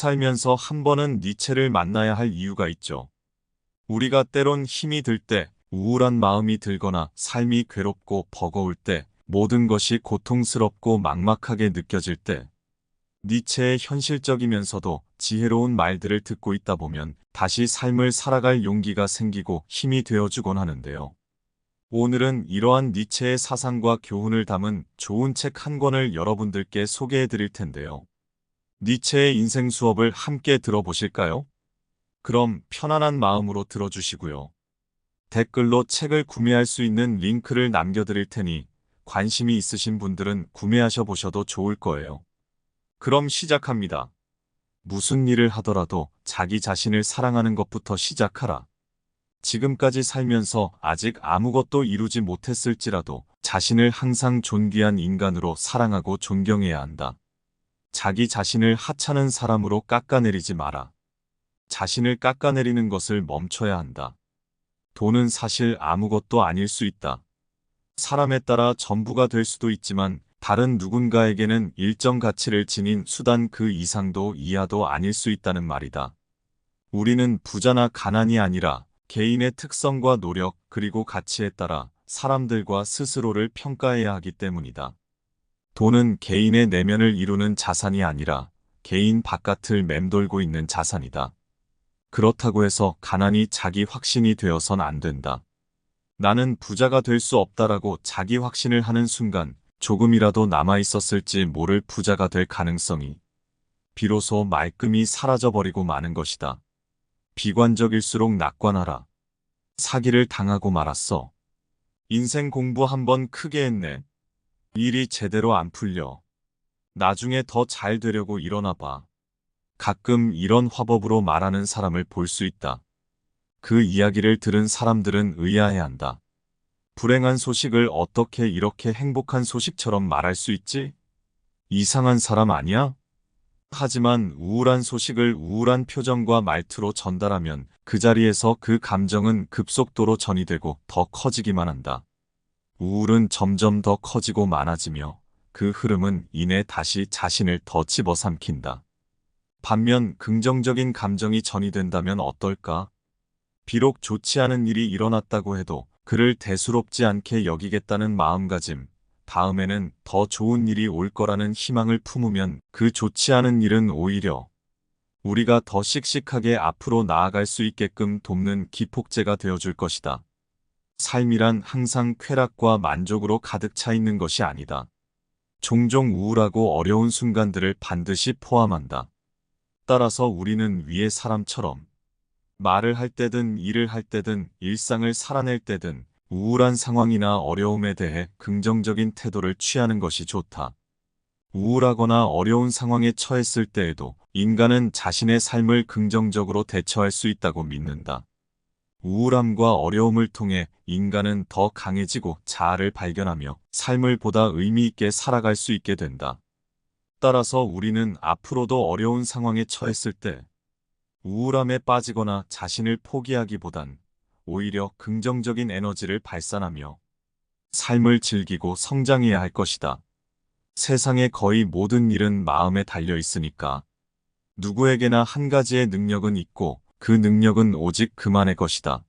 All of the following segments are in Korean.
살면서 한 번은 니체를 만나야 할 이유가 있죠. 우리가 때론 힘이 들 때, 우울한 마음이 들거나 삶이 괴롭고 버거울 때, 모든 것이 고통스럽고 막막하게 느껴질 때, 니체의 현실적이면서도 지혜로운 말들을 듣고 있다 보면 다시 삶을 살아갈 용기가 생기고 힘이 되어주곤 하는데요. 오늘은 이러한 니체의 사상과 교훈을 담은 좋은 책 한 권을 여러분들께 소개해 드릴 텐데요. 니체의 인생 수업을 함께 들어보실까요? 그럼 편안한 마음으로 들어주시고요. 댓글로 책을 구매할 수 있는 링크를 남겨드릴 테니 관심이 있으신 분들은 구매하셔 보셔도 좋을 거예요. 그럼 시작합니다. 무슨 일을 하더라도 자기 자신을 사랑하는 것부터 시작하라. 지금까지 살면서 아직 아무것도 이루지 못했을지라도 자신을 항상 존귀한 인간으로 사랑하고 존경해야 한다. 자기 자신을 하찮은 사람으로 깎아내리지 마라. 자신을 깎아내리는 것을 멈춰야 한다. 돈은 사실 아무것도 아닐 수 있다. 사람에 따라 전부가 될 수도 있지만 다른 누군가에게는 일정 가치를 지닌 수단 그 이상도 이하도 아닐 수 있다는 말이다. 우리는 부자나 가난이 아니라 개인의 특성과 노력 그리고 가치에 따라 사람들과 스스로를 평가해야 하기 때문이다. 돈은 개인의 내면을 이루는 자산이 아니라 개인 바깥을 맴돌고 있는 자산이다. 그렇다고 해서 가난이 자기 확신이 되어선 안 된다. 나는 부자가 될 수 없다라고 자기 확신을 하는 순간 조금이라도 남아 있었을지 모를 부자가 될 가능성이 비로소 말끔히 사라져버리고 마는 것이다. 비관적일수록 낙관하라. 사기를 당하고 말았어. 인생 공부 한번 크게 했네. 일이 제대로 안 풀려. 나중에 더 잘 되려고 일어나 봐. 가끔 이런 화법으로 말하는 사람을 볼 수 있다. 그 이야기를 들은 사람들은 의아해한다. 불행한 소식을 어떻게 이렇게 행복한 소식처럼 말할 수 있지? 이상한 사람 아니야? 하지만 우울한 소식을 우울한 표정과 말투로 전달하면 그 자리에서 그 감정은 급속도로 전이되고 더 커지기만 한다. 우울은 점점 더 커지고 많아지며 그 흐름은 이내 다시 자신을 더 집어삼킨다. 반면 긍정적인 감정이 전이된다면 어떨까? 비록 좋지 않은 일이 일어났다고 해도 그를 대수롭지 않게 여기겠다는 마음가짐, 다음에는 더 좋은 일이 올 거라는 희망을 품으면 그 좋지 않은 일은 오히려 우리가 더 씩씩하게 앞으로 나아갈 수 있게끔 돕는 기폭제가 되어줄 것이다. 삶이란 항상 쾌락과 만족으로 가득 차 있는 것이 아니다. 종종 우울하고 어려운 순간들을 반드시 포함한다. 따라서 우리는 위의 사람처럼 말을 할 때든 일을 할 때든 일상을 살아낼 때든 우울한 상황이나 어려움에 대해 긍정적인 태도를 취하는 것이 좋다. 우울하거나 어려운 상황에 처했을 때에도 인간은 자신의 삶을 긍정적으로 대처할 수 있다고 믿는다. 우울함과 어려움을 통해 인간은 더 강해지고 자아를 발견하며 삶을 보다 의미 있게 살아갈 수 있게 된다. 따라서 우리는 앞으로도 어려운 상황에 처했을 때 우울함에 빠지거나 자신을 포기하기보단 오히려 긍정적인 에너지를 발산하며 삶을 즐기고 성장해야 할 것이다. 세상의 거의 모든 일은 마음에 달려 있으니까 누구에게나 한 가지의 능력은 있고 그 능력은 오직 그만의 것이다.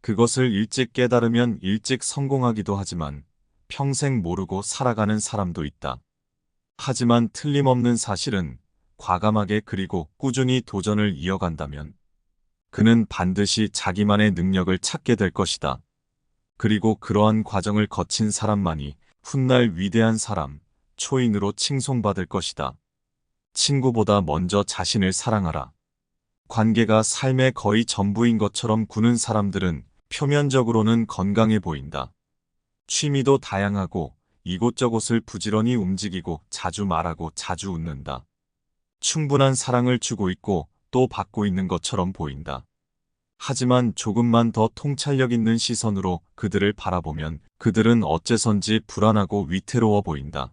그것을 일찍 깨달으면 일찍 성공하기도 하지만 평생 모르고 살아가는 사람도 있다. 하지만 틀림없는 사실은 과감하게 그리고 꾸준히 도전을 이어간다면 그는 반드시 자기만의 능력을 찾게 될 것이다. 그리고 그러한 과정을 거친 사람만이 훗날 위대한 사람, 초인으로 칭송받을 것이다. 친구보다 먼저 자신을 사랑하라. 관계가 삶의 거의 전부인 것처럼 구는 사람들은 표면적으로는 건강해 보인다. 취미도 다양하고 이곳저곳을 부지런히 움직이고 자주 말하고 자주 웃는다. 충분한 사랑을 주고 있고 또 받고 있는 것처럼 보인다. 하지만 조금만 더 통찰력 있는 시선으로 그들을 바라보면 그들은 어째선지 불안하고 위태로워 보인다.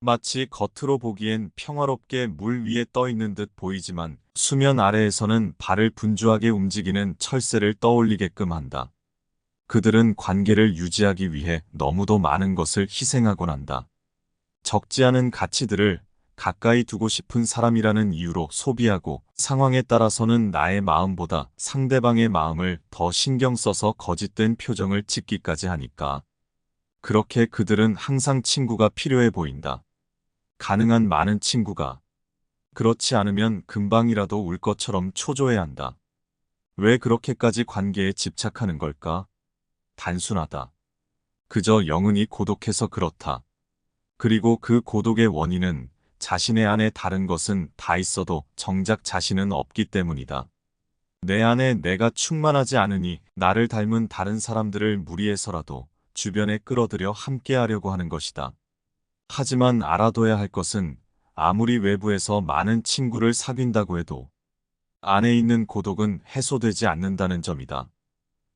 마치 겉으로 보기엔 평화롭게 물 위에 떠 있는 듯 보이지만 수면 아래에서는 발을 분주하게 움직이는 철새를 떠올리게끔 한다. 그들은 관계를 유지하기 위해 너무도 많은 것을 희생하곤 한다. 적지 않은 가치들을 가까이 두고 싶은 사람이라는 이유로 소비하고 상황에 따라서는 나의 마음보다 상대방의 마음을 더 신경 써서 거짓된 표정을 짓기까지 하니까. 그렇게 그들은 항상 친구가 필요해 보인다. 가능한 많은 친구가. 그렇지 않으면 금방이라도 울 것처럼 초조해 한다. 왜 그렇게까지 관계에 집착하는 걸까? 단순하다. 그저 영은이 고독해서 그렇다. 그리고 그 고독의 원인은 자신의 안에 다른 것은 다 있어도 정작 자신은 없기 때문이다. 내 안에 내가 충만하지 않으니 나를 닮은 다른 사람들을 무리해서라도 주변에 끌어들여 함께하려고 하는 것이다. 하지만 알아둬야 할 것은 아무리 외부에서 많은 친구를 사귄다고 해도 안에 있는 고독은 해소되지 않는다는 점이다.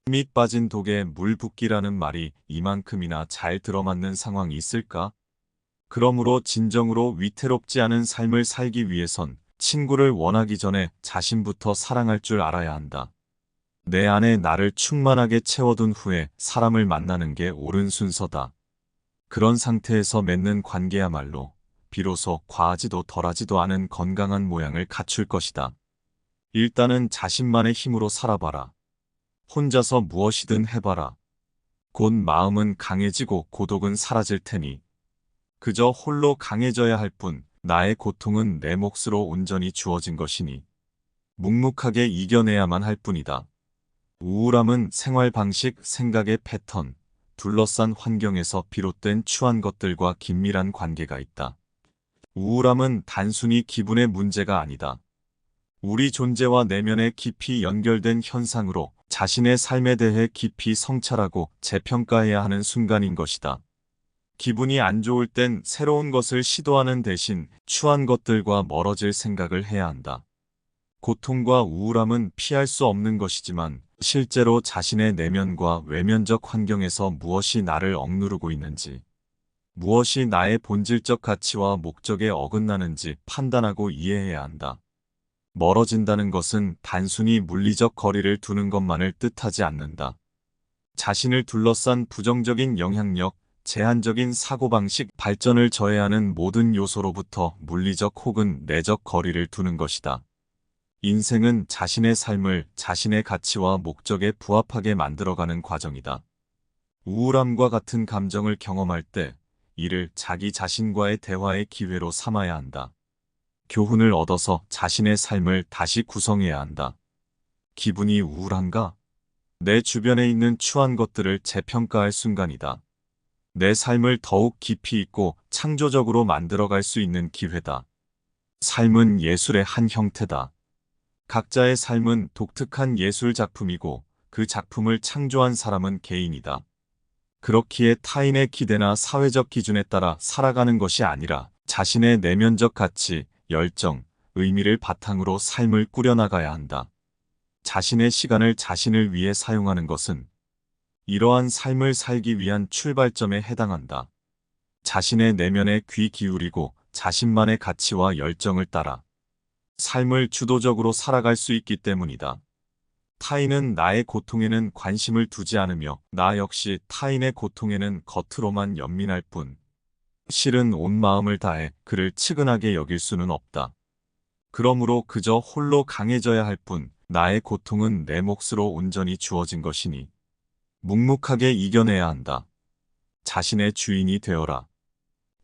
힘이 빠진 독에 물 붓기라는 말이 이만큼이나 잘 들어맞는 상황이 있을까? 그러므로 진정으로 위태롭지 않은 삶을 살기 위해선 친구를 원하기 전에 자신부터 사랑할 줄 알아야 한다. 내 안에 나를 충만하게 채워둔 후에 사람을 만나는 게 옳은 순서다. 그런 상태에서 맺는 관계야말로 비로소 과하지도 덜하지도 않은 건강한 모양을 갖출 것이다. 일단은 자신만의 힘으로 살아봐라. 혼자서 무엇이든 해봐라. 곧 마음은 강해지고 고독은 사라질 테니 그저 홀로 강해져야 할 뿐 나의 고통은 내 몫으로 온전히 주어진 것이니 묵묵하게 이겨내야만 할 뿐이다. 우울함은 생활 방식, 생각의 패턴, 둘러싼 환경에서 비롯된 추한 것들과 긴밀한 관계가 있다. 우울함은 단순히 기분의 문제가 아니다. 우리 존재와 내면에 깊이 연결된 현상으로 자신의 삶에 대해 깊이 성찰하고 재평가해야 하는 순간인 것이다. 기분이 안 좋을 땐 새로운 것을 시도하는 대신 추한 것들과 멀어질 생각을 해야 한다. 고통과 우울함은 피할 수 없는 것이지만 실제로 자신의 내면과 외면적 환경에서 무엇이 나를 억누르고 있는지, 무엇이 나의 본질적 가치와 목적에 어긋나는지 판단하고 이해해야 한다. 멀어진다는 것은 단순히 물리적 거리를 두는 것만을 뜻하지 않는다. 자신을 둘러싼 부정적인 영향력, 제한적인 사고방식, 발전을 저해하는 모든 요소로부터 물리적 혹은 내적 거리를 두는 것이다. 인생은 자신의 삶을 자신의 가치와 목적에 부합하게 만들어가는 과정이다. 우울함과 같은 감정을 경험할 때 이를 자기 자신과의 대화의 기회로 삼아야 한다. 교훈을 얻어서 자신의 삶을 다시 구성해야 한다. 기분이 우울한가? 내 주변에 있는 추한 것들을 재평가할 순간이다. 내 삶을 더욱 깊이 있고 창조적으로 만들어갈 수 있는 기회다. 삶은 예술의 한 형태다. 각자의 삶은 독특한 예술 작품이고 그 작품을 창조한 사람은 개인이다. 그렇기에 타인의 기대나 사회적 기준에 따라 살아가는 것이 아니라 자신의 내면적 가치, 열정, 의미를 바탕으로 삶을 꾸려나가야 한다. 자신의 시간을 자신을 위해 사용하는 것은 이러한 삶을 살기 위한 출발점에 해당한다. 자신의 내면에 귀 기울이고 자신만의 가치와 열정을 따라 삶을 주도적으로 살아갈 수 있기 때문이다. 타인은 나의 고통에는 관심을 두지 않으며 나 역시 타인의 고통에는 겉으로만 연민할 뿐 실은 온 마음을 다해 그를 측은하게 여길 수는 없다. 그러므로 그저 홀로 강해져야 할 뿐 나의 고통은 내 몫으로 온전히 주어진 것이니 묵묵하게 이겨내야 한다. 자신의 주인이 되어라.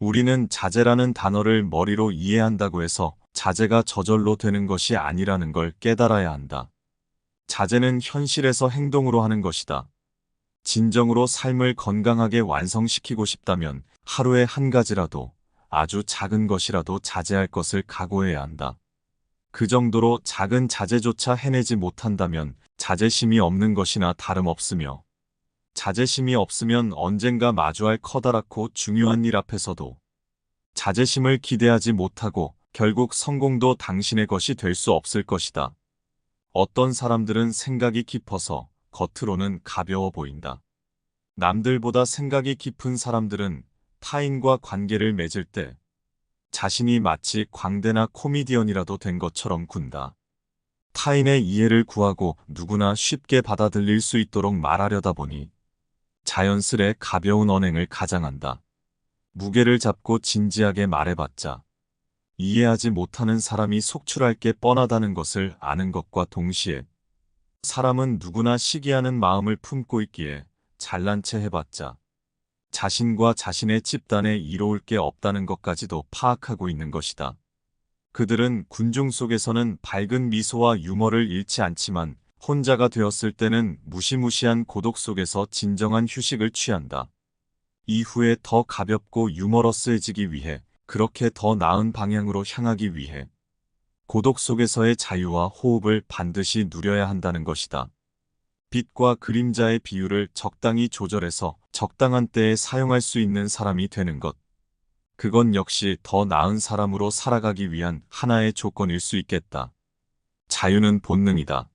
우리는 자제라는 단어를 머리로 이해한다고 해서 자제가 저절로 되는 것이 아니라는 걸 깨달아야 한다. 자제는 현실에서 행동으로 하는 것이다. 진정으로 삶을 건강하게 완성시키고 싶다면 하루에 한 가지라도 아주 작은 것이라도 자제할 것을 각오해야 한다. 그 정도로 작은 자제조차 해내지 못한다면 자제심이 없는 것이나 다름없으며 자제심이 없으면 언젠가 마주할 커다랗고 중요한 일 앞에서도 자제심을 기대하지 못하고 결국 성공도 당신의 것이 될 수 없을 것이다. 어떤 사람들은 생각이 깊어서 겉으로는 가벼워 보인다. 남들보다 생각이 깊은 사람들은 타인과 관계를 맺을 때 자신이 마치 광대나 코미디언이라도 된 것처럼 군다. 타인의 이해를 구하고 누구나 쉽게 받아들일 수 있도록 말하려다 보니 자연스레 가벼운 언행을 가장한다. 무게를 잡고 진지하게 말해봤자 이해하지 못하는 사람이 속출할 게 뻔하다는 것을 아는 것과 동시에 사람은 누구나 시기하는 마음을 품고 있기에 잘난 체 해봤자 자신과 자신의 집단에 이로울 게 없다는 것까지도 파악하고 있는 것이다. 그들은 군중 속에서는 밝은 미소와 유머를 잃지 않지만 혼자가 되었을 때는 무시무시한 고독 속에서 진정한 휴식을 취한다. 이후에 더 가볍고 유머러스해지기 위해 그렇게 더 나은 방향으로 향하기 위해 고독 속에서의 자유와 호흡을 반드시 누려야 한다는 것이다. 빛과 그림자의 비율을 적당히 조절해서 적당한 때에 사용할 수 있는 사람이 되는 것. 그건 역시 더 나은 사람으로 살아가기 위한 하나의 조건일 수 있겠다. 자유는 본능이다.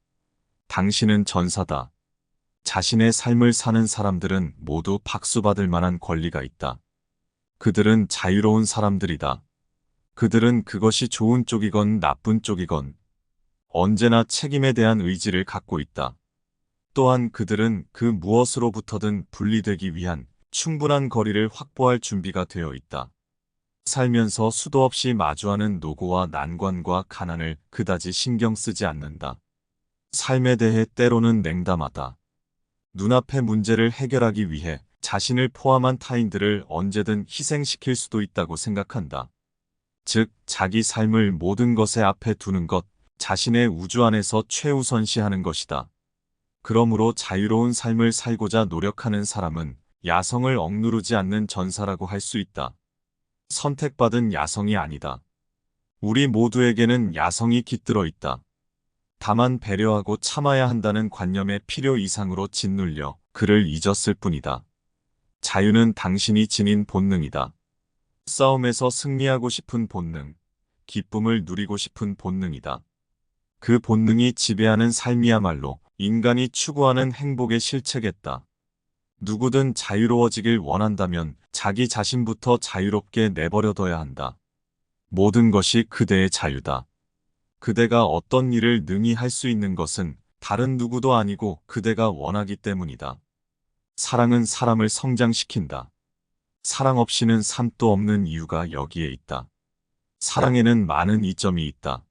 당신은 전사다. 자신의 삶을 사는 사람들은 모두 박수받을 만한 권리가 있다. 그들은 자유로운 사람들이다. 그들은 그것이 좋은 쪽이건 나쁜 쪽이건 언제나 책임에 대한 의지를 갖고 있다. 또한 그들은 그 무엇으로부터든 분리되기 위한 충분한 거리를 확보할 준비가 되어 있다. 살면서 수도 없이 마주하는 노고와 난관과 가난을 그다지 신경 쓰지 않는다. 삶에 대해 때로는 냉담하다. 눈앞의 문제를 해결하기 위해 자신을 포함한 타인들을 언제든 희생시킬 수도 있다고 생각한다. 즉, 자기 삶을 모든 것에 앞에 두는 것, 자신의 우주 안에서 최우선시하는 것이다. 그러므로 자유로운 삶을 살고자 노력하는 사람은 야성을 억누르지 않는 전사라고 할 수 있다. 선택받은 야성이 아니다. 우리 모두에게는 야성이 깃들어 있다. 다만 배려하고 참아야 한다는 관념의 필요 이상으로 짓눌려 그를 잊었을 뿐이다. 자유는 당신이 지닌 본능이다. 싸움에서 승리하고 싶은 본능, 기쁨을 누리고 싶은 본능이다. 그 본능이 지배하는 삶이야말로 인간이 추구하는 행복의 실체겠다. 누구든 자유로워지길 원한다면 자기 자신부터 자유롭게 내버려둬야 한다. 모든 것이 그대의 자유다. 그대가 어떤 일을 능히 할 수 있는 것은 다른 누구도 아니고 그대가 원하기 때문이다. 사랑은 사람을 성장시킨다. 사랑 없이는 삶도 없는 이유가 여기에 있다. 사랑에는 많은 이점이 있다.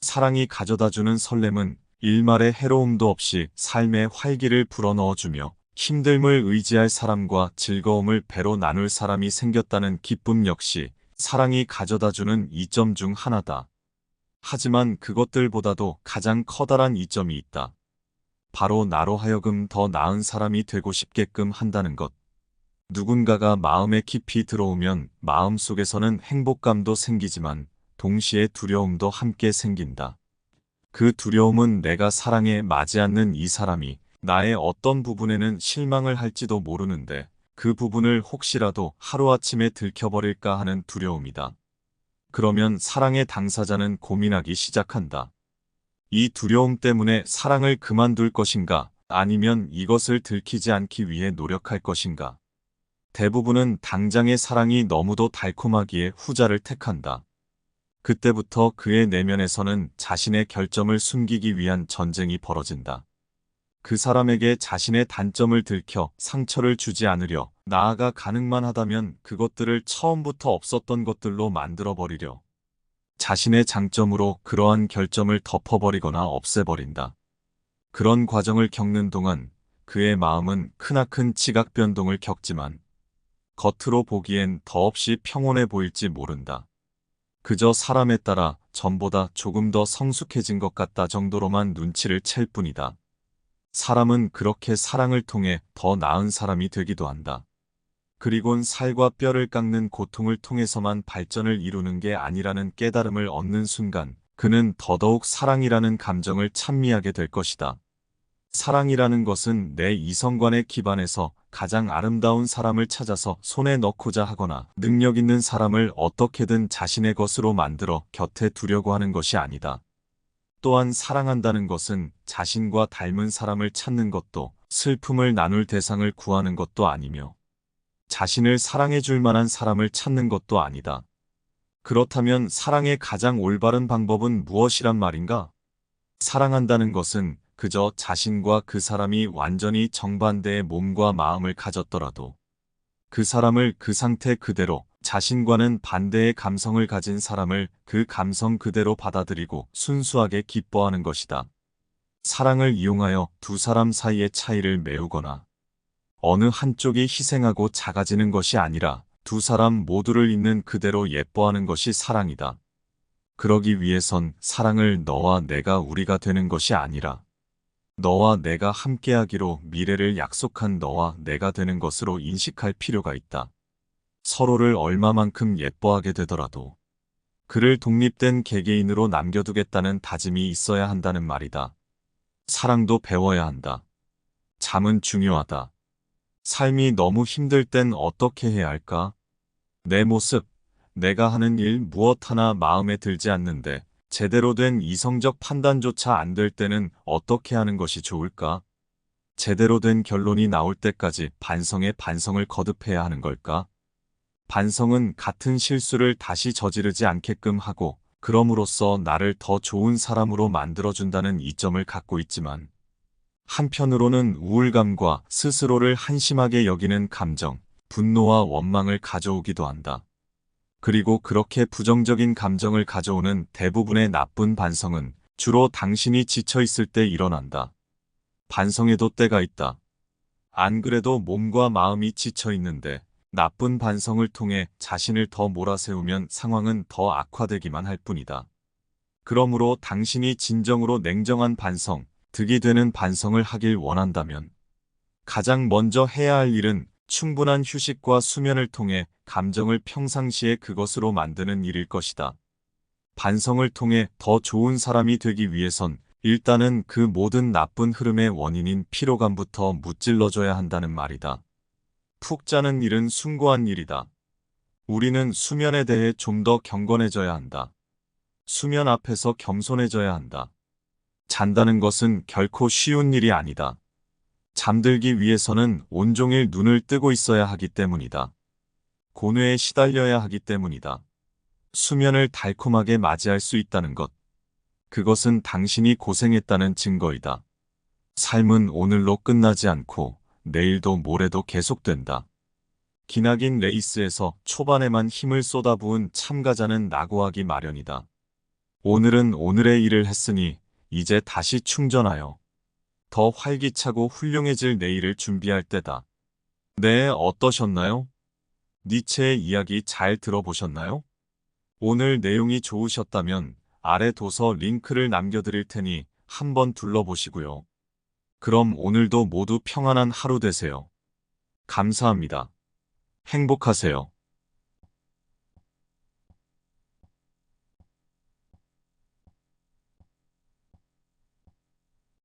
사랑이 가져다주는 설렘은 일말의 해로움도 없이 삶의 활기를 불어넣어주며 힘듦을 의지할 사람과 즐거움을 배로 나눌 사람이 생겼다는 기쁨 역시 사랑이 가져다주는 이점 중 하나다. 하지만 그것들보다도 가장 커다란 이점이 있다. 바로 나로 하여금 더 나은 사람이 되고 싶게끔 한다는 것. 누군가가 마음에 깊이 들어오면 마음 속에서는 행복감도 생기지만 동시에 두려움도 함께 생긴다. 그 두려움은 내가 사랑에 맞지 않는 이 사람이 나의 어떤 부분에는 실망을 할지도 모르는데 그 부분을 혹시라도 하루아침에 들켜버릴까 하는 두려움이다. 그러면 사랑의 당사자는 고민하기 시작한다. 이 두려움 때문에 사랑을 그만둘 것인가 아니면 이것을 들키지 않기 위해 노력할 것인가. 대부분은 당장의 사랑이 너무도 달콤하기에 후자를 택한다. 그때부터 그의 내면에서는 자신의 결점을 숨기기 위한 전쟁이 벌어진다. 그 사람에게 자신의 단점을 들켜 상처를 주지 않으려 나아가 가능만 하다면 그것들을 처음부터 없었던 것들로 만들어버리려 자신의 장점으로 그러한 결점을 덮어버리거나 없애버린다. 그런 과정을 겪는 동안 그의 마음은 크나큰 지각 변동을 겪지만 겉으로 보기엔 더없이 평온해 보일지 모른다. 그저 사람에 따라 전보다 조금 더 성숙해진 것 같다 정도로만 눈치를 챌 뿐이다. 사람은 그렇게 사랑을 통해 더 나은 사람이 되기도 한다. 그리곤 살과 뼈를 깎는 고통을 통해서만 발전을 이루는 게 아니라는 깨달음을 얻는 순간 그는 더더욱 사랑이라는 감정을 찬미하게 될 것이다. 사랑이라는 것은 내 이성관에 기반해서 가장 아름다운 사람을 찾아서 손에 넣고자 하거나 능력 있는 사람을 어떻게든 자신의 것으로 만들어 곁에 두려고 하는 것이 아니다. 또한 사랑한다는 것은 자신과 닮은 사람을 찾는 것도 슬픔을 나눌 대상을 구하는 것도 아니며 자신을 사랑해 줄 만한 사람을 찾는 것도 아니다. 그렇다면 사랑의 가장 올바른 방법은 무엇이란 말인가? 사랑한다는 것은 그저 자신과 그 사람이 완전히 정반대의 몸과 마음을 가졌더라도 그 사람을 그 상태 그대로 자신과는 반대의 감성을 가진 사람을 그 감성 그대로 받아들이고 순수하게 기뻐하는 것이다. 사랑을 이용하여 두 사람 사이의 차이를 메우거나 어느 한쪽이 희생하고 작아지는 것이 아니라 두 사람 모두를 있는 그대로 예뻐하는 것이 사랑이다. 그러기 위해선 사랑을 너와 내가 우리가 되는 것이 아니라 너와 내가 함께하기로 미래를 약속한 너와 내가 되는 것으로 인식할 필요가 있다. 서로를 얼마만큼 예뻐하게 되더라도 그를 독립된 개개인으로 남겨두겠다는 다짐이 있어야 한다는 말이다. 사랑도 배워야 한다. 잠은 중요하다. 삶이 너무 힘들 땐 어떻게 해야 할까? 내 모습, 내가 하는 일 무엇 하나 마음에 들지 않는데 제대로 된 이성적 판단조차 안 될 때는 어떻게 하는 것이 좋을까? 제대로 된 결론이 나올 때까지 반성에 반성을 거듭해야 하는 걸까? 반성은 같은 실수를 다시 저지르지 않게끔 하고 그럼으로써 나를 더 좋은 사람으로 만들어준다는 이점을 갖고 있지만 한편으로는 우울감과 스스로를 한심하게 여기는 감정, 분노와 원망을 가져오기도 한다. 그리고 그렇게 부정적인 감정을 가져오는 대부분의 나쁜 반성은 주로 당신이 지쳐 있을 때 일어난다. 반성에도 때가 있다. 안 그래도 몸과 마음이 지쳐 있는데 나쁜 반성을 통해 자신을 더 몰아세우면 상황은 더 악화되기만 할 뿐이다. 그러므로 당신이 진정으로 냉정한 반성, 득이 되는 반성을 하길 원한다면 가장 먼저 해야 할 일은 충분한 휴식과 수면을 통해 감정을 평상시에 그것으로 만드는 일일 것이다. 반성을 통해 더 좋은 사람이 되기 위해선 일단은 그 모든 나쁜 흐름의 원인인 피로감부터 무찔러줘야 한다는 말이다. 푹 자는 일은 숭고한 일이다. 우리는 수면에 대해 좀 더 경건해져야 한다. 수면 앞에서 겸손해져야 한다. 잔다는 것은 결코 쉬운 일이 아니다. 잠들기 위해서는 온종일 눈을 뜨고 있어야 하기 때문이다. 고뇌에 시달려야 하기 때문이다. 수면을 달콤하게 맞이할 수 있다는 것. 그것은 당신이 고생했다는 증거이다. 삶은 오늘로 끝나지 않고 내일도 모레도 계속된다. 기나긴 레이스에서 초반에만 힘을 쏟아부은 참가자는 낙오하기 마련이다. 오늘은 오늘의 일을 했으니 이제 다시 충전하여 더 활기차고 훌륭해질 내일을 준비할 때다. 네, 어떠셨나요? 니체의 이야기 잘 들어보셨나요? 오늘 내용이 좋으셨다면 아래 도서 링크를 남겨드릴 테니 한번 둘러보시고요. 그럼 오늘도 모두 평안한 하루 되세요. 감사합니다. 행복하세요.